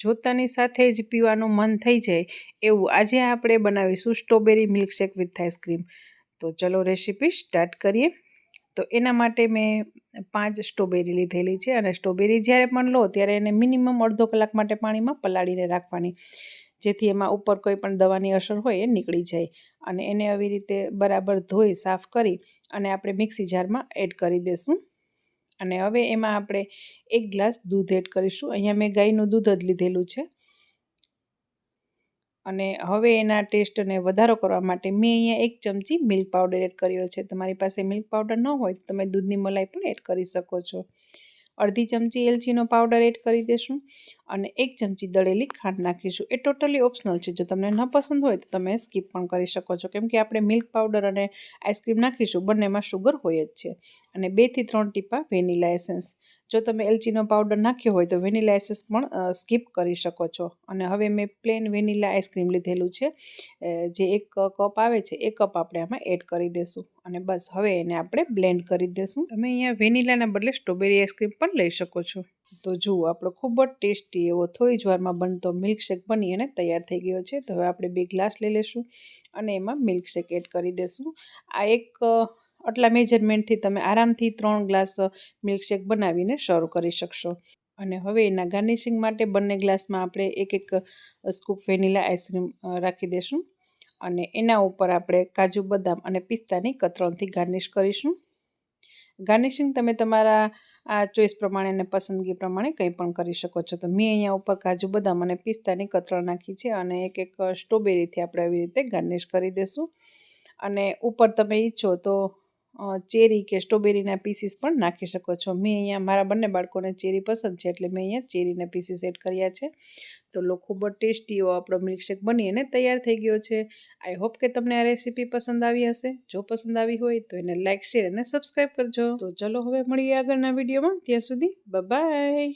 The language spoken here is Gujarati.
જોતાની સાથે જ પીવાનું મન થઈ જાય એવું આજે આપણે બનાવીશું સ્ટ્રોબેરી મિલ્કશેક વિથ આઈસ્ક્રીમ. તો ચલો રેસીપી સ્ટાર્ટ કરીએ. તો એના માટે મેં પાંચ સ્ટ્રોબેરી લીધેલી છે અને સ્ટ્રોબેરી જ્યારે પણ લો ત્યારે એને મિનિમમ અડધો કલાક માટે પાણીમાં પલાળીને રાખવાની. જેથી એમાં ઉપર કોઈ પણ દવાની અસર હોય એ નીકળી જાય. અને એને આવી રીતે બરાબર ધોઈ, સાફ કરી અને આપણે મિક્સી જારમાં એડ કરી દઈશું અને હવે એમાં આપણે એક ગ્લાસ દૂધ એડ કરીશું. અહીંયા મેં ગાયનું દૂધ જ લીધેલું છે. અને હવે એના ટેસ્ટને વધારો કરવા માટે મેં અહીંયા એક ચમચી મિલ્ક પાવડર એડ કર્યો છે. તમારી પાસે મિલ્ક પાવડર ન હોય તો તમે દૂધની મલાઈ પણ એડ કરી શકો છો. અડધી ચમચી એલચીનો પાવડર એડ કરી દઈશું અને એક ચમચી દળેલી ખાંડ નાખીશું. એ ટોટલી ઓપ્શનલ છે. જો તમને ન પસંદ હોય તો તમે સ્કીપ પણ કરી શકો છો. કેમ કે આપણે મિલ્ક પાવડર અને આઈસ્ક્રીમ નાખીશું. બંનેમાં શુગર હોય જ છે. અને બેથી ત્રણ ટીપા વેનીલા એસેન્સ. જો તમે એલચીનો પાવડર નાખ્યો હોય તો વેનીલા એસેસ પણ સ્કીપ કરી શકો છો. અને હવે મેં પ્લેન વેનીલા આઈસ્ક્રીમ લીધેલું છે. જે એક કપ આવે છે, એ કપ આપણે આમાં એડ કરી દઈશું અને બસ, હવે એને આપણે બ્લેન્ડ કરી દઈશું તમે અહીંયા વેનીલાના બદલે સ્ટ્રોબેરી આઈસ્ક્રીમ પણ લઈ શકો છો. તો જુઓ, આપણો ખૂબ જ ટેસ્ટી એવો થોડી જ વારમાં બનતો મિલ્કશેક બની અને તૈયાર થઈ ગયો છે. તો હવે આપણે બે ગ્લાસ લઈ લઈશું અને એમાં મિલ્કશેક એડ કરી દઈશું આ એક આટલા મેજરમેન્ટથી તમે આરામથી ત્રણ ગ્લાસ મિલ્કશેક બનાવીને શરૂ કરી શકશો. અને હવે એના ગાર્નિશિંગ માટે બંને ગ્લાસમાં આપણે એક એક સ્કૂપ વેનીલા આઈસ્ક્રીમ રાખી દઈશું. અને એના ઉપર આપણે કાજુ બદામ અને પિસ્તાની કતરણથી ગાર્નિશ કરીશું. ગાર્નિશિંગ તમે તમારા, આ ચોઈસ પ્રમાણે અને પસંદગી પ્રમાણે કંઈ પણ કરી શકો છો. તો મેં અહીંયા ઉપર કાજુ બદામ અને પિસ્તાની કતરણ નાખી છે અને એક એક સ્ટ્રોબેરીથી આપણે આવી રીતે ગાર્નિશ કરી દઈશું. અને ઉપર તમે ઈચ્છો તો ચેરી કે સ્ટ્રોબેરીના પીસીસ પણ નાખી શકો છો. મેં અહીંયા મારા બંને બાળકોને ચેરી પસંદ છે એટલે મેં અહીંયા ચેરીના પીસીસ એડ કર્યા છે. તો લો, ખૂબ જ ટેસ્ટી એવો આપણો મિલ્કશેક બની અને તૈયાર થઈ ગયો છે. આઈ હોપ કે તમને આ રેસીપી પસંદ આવી હશે. જો પસંદ આવી હોય તો એને લાઇક શેર અને સબસ્ક્રાઈબ કરજો. તો ચલો, હવે મળીએ આગળના વિડીયોમાં. ત્યાં સુધી બાય